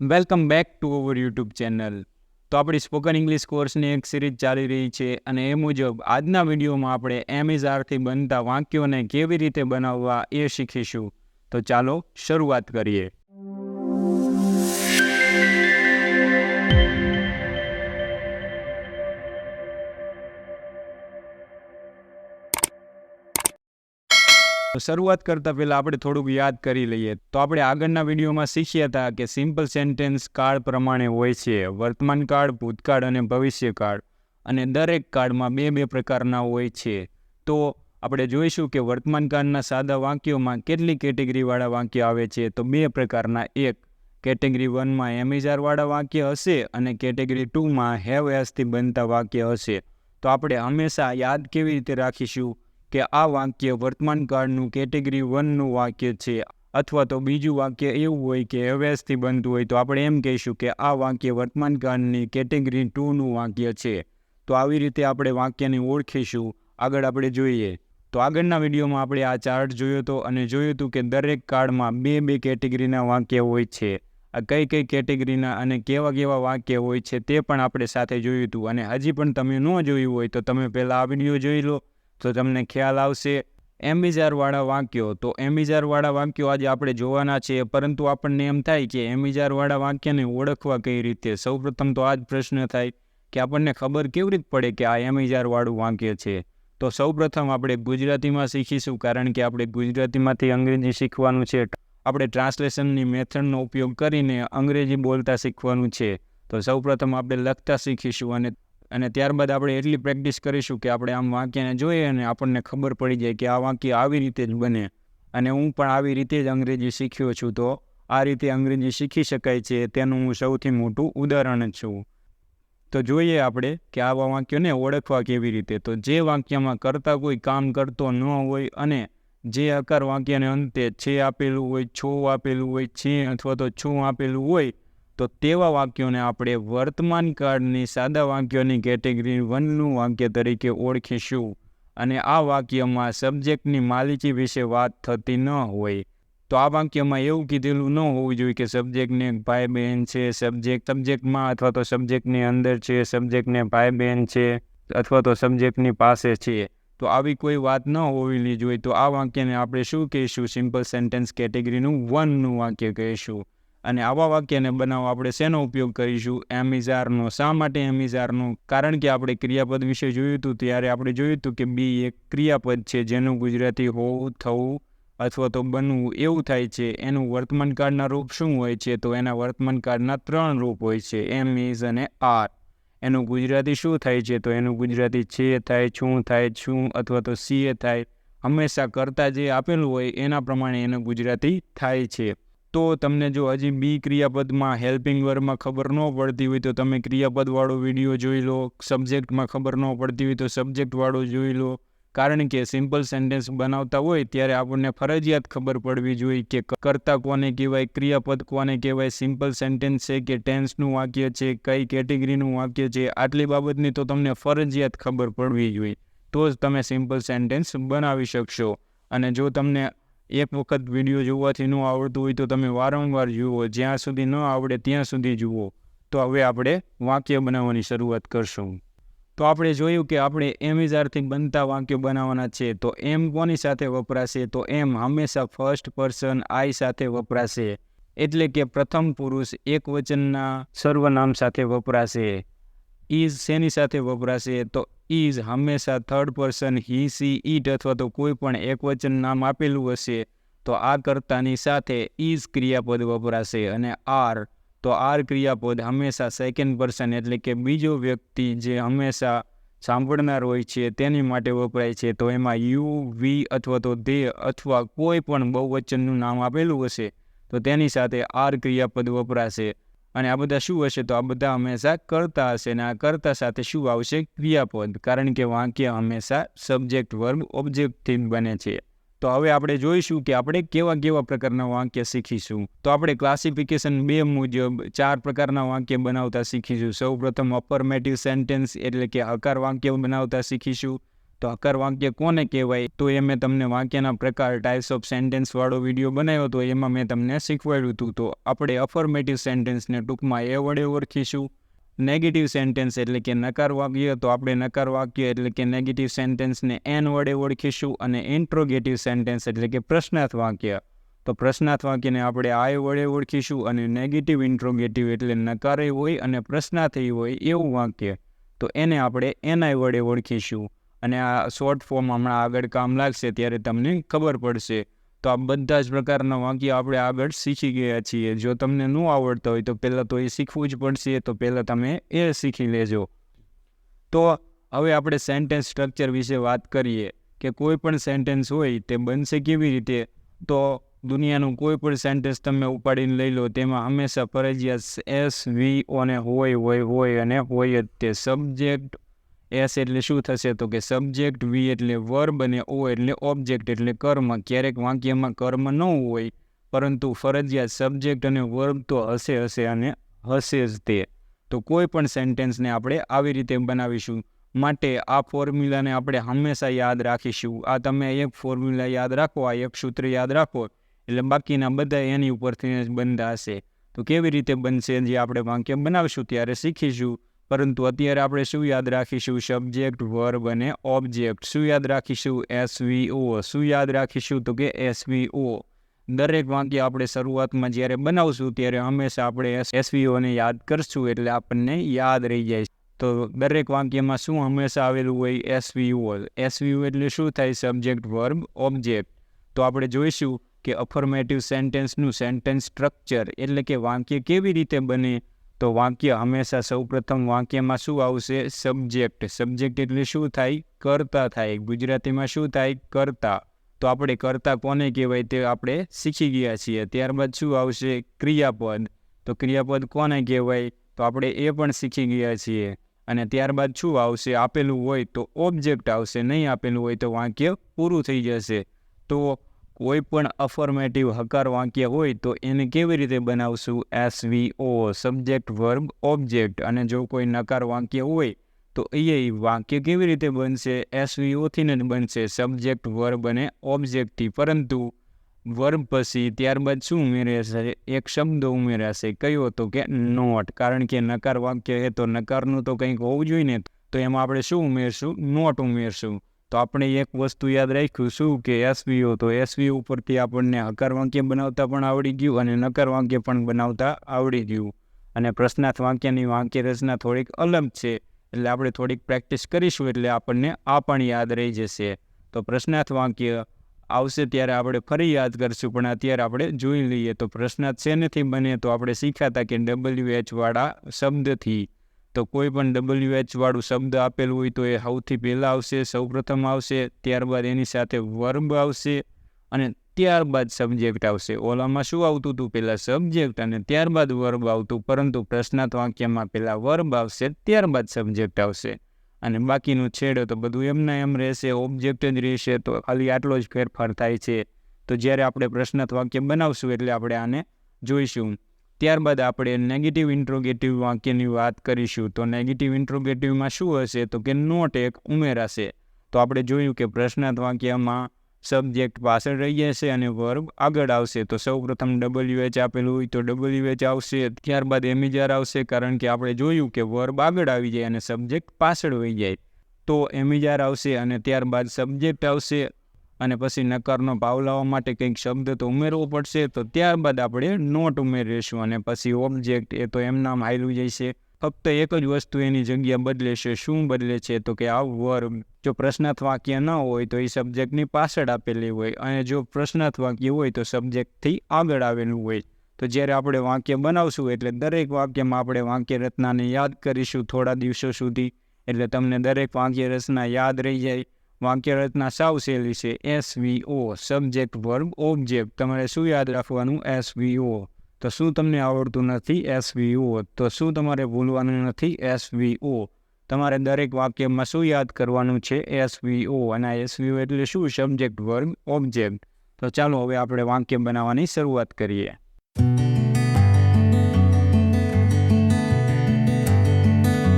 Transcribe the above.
Welcome back to our YouTube channel તો આપણી spoken English કોર્સની એક સિરીઝ ચાલી રહી છે અને એ મુજબ આજના વિડીયોમાં આપણે એમિઝારથી બનતા વાક્યોને કેવી રીતે બનાવવા એ શીખીશું. તો ચાલો શરૂઆત કરીએ. શરૂઆત કરતાં પહેલાં આપણે થોડુંક યાદ કરી લઈએ. તો આપણે આગળના વિડીયોમાં શીખ્યા હતા કે સિમ્પલ સેન્ટેન્સ કાળ પ્રમાણે હોય છે. વર્તમાન કાળ, ભૂતકાળ અને ભવિષ્યકાળ. અને દરેક કાળમાં બે બે પ્રકારના હોય છે. તો આપણે જોઈશું કે વર્તમાન કાળના સાદા વાક્યોમાં કેટલી કેટેગરીવાળા વાક્ય આવે છે. તો બે પ્રકારના. એક, કેટેગરી વનમાં એમિઝારવાળા વાક્ય હશે અને કેટેગરી ટુમાં હેવ એસથી બનતા વાક્ય હશે. તો આપણે હંમેશા યાદ કેવી રીતે રાખીશું? કે આ વાક્ય વર્તમાન કાળનું કેટેગરી વનનું વાક્ય છે અથવા તો બીજું વાક્ય એવું હોય કે અવેસથી બનતું હોય તો આપણે એમ કહીશું કે આ વાક્ય વર્તમાન કાળની કેટેગરી ટુનું વાક્ય છે. તો આવી રીતે આપણે વાક્યને ઓળખીશું. આગળ આપણે જોઈએ. તો આગળના વિડીયોમાં આપણે આ ચાર્ટ જોયો હતો અને જોયું હતું કે દરેક કાળમાં બે બે કેટેગરીના વાક્ય હોય છે. આ કઈ કઈ કેટેગરીના અને કેવા કેવા વાક્ય હોય છે તે પણ આપણે સાથે જોયું હતું અને હજી પણ તમે ન જોયું હોય તો તમે પહેલાં આ વીડિયો જોઈ લો. તો તમને ખ્યાલ આવશે, એમિઝારવાળા વાક્યો. તો એમિઝારવાળા વાક્યો આજે આપણે જોવાના છે, પરંતુ આપણને એમ થાય કે એમિઝારવાળા વાક્યને ઓળખવા કઈ રીતે? સૌપ્રથમ તો આ જ પ્રશ્ન થાય કે આપણને ખબર કેવી રીતે પડે કે આ એમિઝારવાળું વાક્ય છે? તો સૌપ્રથમ આપણે ગુજરાતીમાં શીખીશું, કારણ કે આપણે ગુજરાતીમાંથી અંગ્રેજી શીખવાનું છે. આપણે ટ્રાન્સલેશનની મેથડનો ઉપયોગ કરીને અંગ્રેજી બોલતા શીખવાનું છે. તો સૌપ્રથમ આપણે લખતા શીખીશું અને અને ત્યારબાદ આપણે એટલી પ્રેક્ટિસ કરીશું કે આપણે આમ વાક્યને જોઈએ અને આપણને ખબર પડી જાય કે આ વાક્ય આવી રીતે જ બને. અને હું પણ આવી રીતે જ અંગ્રેજી શીખ્યો છું, તો આ રીતે અંગ્રેજી શીખી શકાય છે તેનું હું સૌથી મોટું ઉદાહરણ છું. તો જોઈએ આપણે કે આવા વાક્યોને ઓળખવા કેવી રીતે? તો જે વાક્યમાં કરતા કોઈ કામ કરતો ન હોય અને જે આકાર વાક્યને અંતે છે આપેલું હોય, છો આપેલું હોય, છે અથવા તો છું આપેલું હોય તો તેવા વાક્યોને આપણે વર્તમાન કાળની સાદા વાક્યોની કેટેગરી વનનું વાક્ય તરીકે ઓળખીશું અને આ વાક્યમાં સબ્જેક્ટની માલિકી વિશે વાત થતી ન હોય. તો આ વાક્યમાં એવું કીધેલું ન હોવું જોઈએ કે સબ્જેક્ટને ભાઈ બહેન છે, સબ્જેક્ટ, સબ્જેક્ટમાં અથવા તો સબ્જેક્ટની અંદર છે, સબ્જેક્ટને ભાઈ બહેન છે, અથવા તો સબ્જેક્ટની પાસે છે. તો આવી કોઈ વાત ન હોવી જોઈએ. તો આ વાક્યને આપણે શું કહીશું? સિમ્પલ સેન્ટેન્સ કેટેગરીનું વનનું વાક્ય કહીશું. અને આવા વાક્યને બનાવવા આપણે શેનો ઉપયોગ કરીશું? એમ ઇઝ આરનો શા માટે એમિઝારનો? કારણ કે આપણે ક્રિયાપદ વિશે જોયું હતું, ત્યારે આપણે જોયું હતું કે બી એક ક્રિયાપદ છે જેનું ગુજરાતી હોવું, થવું અથવા તો બનવું એવું થાય છે. એનું વર્તમાન કાળના રૂપ શું હોય છે? તો એના વર્તમાન કાળના ત્રણ રૂપ હોય છે, એમ ઇઝ અને આર. એનું ગુજરાતી શું થાય છે? તો એનું ગુજરાતી છે થાય, છું થાય, છું અથવા તો સીએ થાય. હંમેશા કરતાં જે આપેલું હોય એના પ્રમાણે એનું ગુજરાતી થાય છે. તો તમને જો હજી બી ક્રિયાપદમાં હેલ્પિંગ વર્બમાં ખબર ન પડતી હોય તો તમે ક્રિયાપદવાળો વીડિયો જોઈ લો સબ્જેક્ટમાં ખબર ન પડતી હોય તો સબ્જેક્ટવાળો જોઈ લો. કારણ કે સિમ્પલ સેન્ટેન્સ બનાવતા હોય ત્યારે આપણને ફરજિયાત ખબર પડવી જોઈએ કે કરતા કોને કહેવાય, ક્રિયાપદ કોને કહેવાય સિમ્પલ સેન્ટેન્સ છે કે ટેન્સનું વાક્ય છે, કઈ કેટેગરીનું વાક્ય છે, આટલી બાબતની તો તમને ફરજિયાત ખબર પડવી જોઈએ. તો જ તમે સિમ્પલ સેન્ટેન્સ બનાવી શકશો. અને જો તમને એક વખત વીડિયો જોવાથી ન આવડતું હોય તો તમે વારંવાર જુઓ. જ્યાં સુધી ન આવડે ત્યાં સુધી જુઓ. તો હવે આપણે વાક્ય બનાવવાની શરૂઆત કરશું. તો આપણે જોયું કે આપણે એમિઝારથી બનતા વાક્યો બનાવવાના છે. તો એમ કોની સાથે વપરાશે? તો એમ હંમેશા ફર્સ્ટ પર્સન આઈ સાથે વપરાશે. એટલે કે પ્રથમ પુરુષ એક વચનના સર્વનામ સાથે વપરાશે. ઇઝ શેની સાથે વપરાશે? તો ઇઝ હંમેશા third person he she it અથવા તો કોઈ પણ એક વચન નામ આપેલું હશે, તો આ કર્તાની સાથે ઇઝ ક્રિયાપદ વપરાશે અને આર તો આર ક્રિયાપદ હંમેશા સેકન્ડ પર્સન એટલે કે બીજો વ્યક્તિ જે હંમેશા સાંભળનાર હોય છે, તેની માટે વપરાય છે. તો એમાં યુ, વી અથવા તો દે અથવા કોઈ પણ બહુવચનનું નામ આપેલું હશે, તો તેની સાથે આર ક્રિયાપદ વપરાશે. અને આ બધા શું હશે? તો આ બધા હંમેશા કરતા હશે અને આ કરતા સાથે શું આવશે? ક્રિયાપદ. કારણ કે વાક્ય હંમેશા સબ્જેક્ટ વર્ગ ઓબ્જેક્ટથી બને છે. તો હવે આપણે જોઈશું કે આપણે કેવા કેવા પ્રકારના વાક્ય શીખીશું. તો આપણે ક્લાસિફિકેશન બે મુજબ ચાર પ્રકારના વાક્ય બનાવતા શીખીશું. સૌ પ્રથમ અપરમેટિવ સેન્ટેન્સ એટલે કે હકાર વાક્ય બનાવતા શીખીશું. તો આકાર વાક્ય કોને કહેવાય? તો એ મેં તમને વાક્યના પ્રકાર ટાઈપ્સ ઓફ સેન્ટેન્સ વાળો વીડિયો બનાવ્યો હતો એમાં મેં તમને શીખવાડ્યું હતું. તો આપણે અફર્મેટિવ સેન્ટેન્સને ટૂંકમાં એ વડે ઓળખીશું. નેગેટિવ સેન્ટેન્સ એટલે કે નકાર વાક્ય, તો આપણે નકાર વાક્ય એટલે કે નેગેટિવ સેન્ટેન્સને એન વડે ઓળખીશું અને ઇન્ટ્રોગેટિવ સેન્ટેન્સ એટલે કે પ્રશ્નાર્થ વાક્ય. તો પ્રશ્નાર્થ વાક્યને આપણે આય વડે ઓળખીશું અને નેગેટિવ ઇન્ટ્રોગેટિવ એટલે નકારે હોય અને પ્રશ્નાર્થી હોય એવું વાક્ય. તો એને આપણે એનઆઈ વડે ઓળખીશું. અને આ શોર્ટ ફોર્મ હમણાં આગળ કામ લાગશે ત્યારે તમને ખબર પડશે. તો આ બધા જ પ્રકારના વાક્ય આપણે આગળ શીખી ગયા છીએ. જો તમને ન આવડતા હોય તો પહેલાં તો એ શીખવું જ પડશે, તો પહેલાં તમે એ શીખી લેજો. તો હવે આપણે સેન્ટેન્સ સ્ટ્રક્ચર વિશે વાત કરીએ કે કોઈ પણ સેન્ટેન્સ હોય તે બનશે કેવી રીતે? તો દુનિયાનું કોઈ પણ સેન્ટેન્સ તમે ઉપાડીને લઈ લો, તેમાં હંમેશા ફરજિયાત એસ વી અને હોય હોય હોય અને હોય જ તે સબ્જેક્ટ એસ એટલે શું થશે? તો કે સબ્જેક્ટ વી એટલે વર્બ અને ઓ એટલે ઓબ્જેક્ટ એટલે કર્મ. ક્યારેક વાક્યમાં કર્મ ન હોય, પરંતુ ફરજિયાત સબ્જેક્ટ અને વર્બ તો હશે હશે અને હશે જ તે. તો કોઈ પણ સેન્ટેન્સને આપણે આવી રીતે બનાવીશું. માટે આ ફોર્મ્યુલાને આપણે હંમેશા યાદ રાખીશું. આ તમે એક ફોર્મ્યુલા યાદ રાખો, આ એક સૂત્ર યાદ રાખો. એટલે બાકીના બધા એની ઉપરથી જ હશે તો કેવી રીતે બનશે જે આપણે વાક્ય બનાવીશું ત્યારે શીખીશું. પરંતુ અત્યારે આપણે શું યાદ રાખીશું? સબ્જેક્ટ વર્બ અને ઓબ્જેક્ટ. શું યાદ રાખીશું? એસવીઓ શું યાદ રાખીશું? તો કે એસવીઓ દરેક વાક્ય આપણે શરૂઆતમાં જ્યારે બનાવશું, ત્યારે હંમેશા આપણે એસવીઓને યાદ કરશું એટલે આપણને યાદ રહી જાય. તો દરેક વાક્યમાં શું હંમેશા આવેલું હોય? એસવીઓ એસવીઓ એટલે શું થાય? Subject verb, object. તો આપણે જોઈશું કે અફર્મેટિવ સેન્ટેન્સનું સેન્ટેન્સ સ્ટ્રક્ચર એટલે કે વાક્ય કેવી રીતે બને? તો વાક્ય હંમેશા સૌપ્રથમ વાક્યમાં શું આવશે? સબ્જેક્ટ. સબ્જેક્ટ એટલે શું થાય? કરતા થાય. ગુજરાતીમાં શું થાય? કરતા. તો આપણે કરતા કોને કહેવાય તે આપણે શીખી ગયા છીએ. ત્યારબાદ શું આવશે? ક્રિયાપદ. તો ક્રિયાપદ કોને કહેવાય? તો આપણે એ પણ શીખી ગયા છીએ. અને ત્યારબાદ શું આવશે? આપેલું હોય તો ઓબ્જેક્ટ આવશે. નહીં આપેલું હોય તો વાક્ય પૂરું થઈ જશે. તો કોઈ પણ અફર્મેટિવ હકાર વાક્ય હોય તો એને કેવી રીતે બનાવશું? S V O subject verb object અને જો કોઈ નકાર વાક્ય હોય તો એ વાક્ય કેવી રીતે બનશે? એસ વી ઓથી જ બનશે. સબ્જેક્ટ વર્બ અને ઓબ્જેક્ટથી પરંતુ વર્બ પછી ત્યારબાદ શું ઉમેરાશે? એક શબ્દ ઉમેરાશે. કયો તો કે નોટ કારણ કે નકાર વાક્ય એ તો નકારનું તો કંઈક હોવું જોઈએ ને. તો એમાં આપણે શું ઉમેરશું? નોટ ઉમેરશું. તો આપણે એક વસ્તુ યાદ રાખ્યું શું કે એસવીઓ, તો એસવીઓ ઉપરથી આપણને હકાર વાક્ય બનાવતા પણ આવડી ગયું અને નકાર વાક્ય પણ બનાવતા આવડી ગયું. અને પ્રશ્નાર્થ વાક્યની વાક્ય રચના થોડીક અલગ છે, એટલે આપણે થોડીક પ્રેક્ટિસ કરીશું એટલે આપણને આ પણ યાદ રહી જશે. તો પ્રશ્નાર્થ વાક્ય આવશે ત્યારે આપણે ફરી યાદ કરશું, પણ અત્યારે આપણે જોઈ લઈએ તો પ્રશ્નાર્થ શેનેથી બને તો આપણે શીખ્યા કે ડબલ્યુ એચવાળા શબ્દથી. તો કોઈ પણ ડબલ્યુ એચ વાળું શબ્દ આપેલું હોય તો એ સૌથી પહેલાં આવશે સૌપ્રથમ આવશે, ત્યારબાદ એની સાથે વર્બ આવશે અને ત્યારબાદ સબ્જેક્ટ આવશે. ઓલામાં શું આવતું હતું? પહેલાં સબ્જેક્ટ અને ત્યારબાદ વર્બ આવતું, પરંતુ પ્રશ્નાર્થ વાક્યમાં પહેલાં વર્બ આવશે, ત્યારબાદ સબ્જેક્ટ આવશે. અને બાકીનું છેડો તો બધું એમના એમ રહેશે ઓબ્જેક્ટ જ રહેશે, તો ખાલી આટલો જ ફેરફાર થાય છે. તો જ્યારે આપણે પ્રશ્નાર્થ વાક્ય બનાવશું એટલે આપણે આને જોઈશું. ત્યારબાદ આપણે નેગેટિવ ઇન્ટ્રોગેટિવ વાક્યની વાત કરીશું. તો નેગેટિવ ઇન્ટ્રોગેટિવમાં શું હશે? તો કે નોટ એક ઉમેરાશે. તો આપણે જોયું કે પ્રશ્નાર્થ વાક્યમાં સબ્જેક્ટ પાછળ રહી જશે અને વર્બ આગળ આવશે. તો સૌ પ્રથમ ડબલ્યુ એચ આપેલું હોય તો ડબલ્યુ એચ આવશે. ત્યારબાદ એમિજાર આવશે કારણ કે આપણે જોયું કે વર્બ આગળ આવી જાય અને સબ્જેક્ટ પાછળ વહી જાય. તો એમિજાર આવશે અને ત્યારબાદ સબ્જેક્ટ આવશે. અને પછી નકારનો ભાવ લાવવા માટે કંઈક શબ્દ તો ઉમેરવો પડશે, તો ત્યારબાદ આપણે નોટ ઉમેરીશું અને પછી ઓબ્જેક્ટ એ તો એમનામ હાયલું જશે. ફક્ત એક જ વસ્તુ એની જગ્યા બદલે છે, શું બદલે છે? તો કે આ વર્બ જો પ્રશ્નાર્થ વાક્ય ન હોય તો એ સબ્જેક્ટની પાછળ આપેલી હોય અને જો પ્રશ્નાર્થ વાક્ય હોય તો સબ્જેક્ટથી આગળ આવેલું હોય. તો જ્યારે આપણે વાક્ય બનાવશું એટલે દરેક વાક્યમાં આપણે વાક્ય રચનાને યાદ કરીશું થોડા દિવસો સુધી. એટલે તમને દરેક વાક્ય રચના યાદ રહી જાય. વાક્ય રચના સાવ સહેલી છે. S V O, subject verb object. તમારે શું યાદ રાખવાનું? S V O. તો શું તમને આવડતું નથી? S V O. તો શું તમારે ભૂલવાનું નથી? એસવીઓ તમારે દરેક વાક્યમાં શું યાદ કરવાનું છે? S V O. અને એસવીઓ એટલે શું? સબ્જેક્ટ વર્ગ, ઓબ્જેક્ટ. તો ચાલો હવે આપણે વાક્ય બનાવવાની શરૂઆત કરીએ.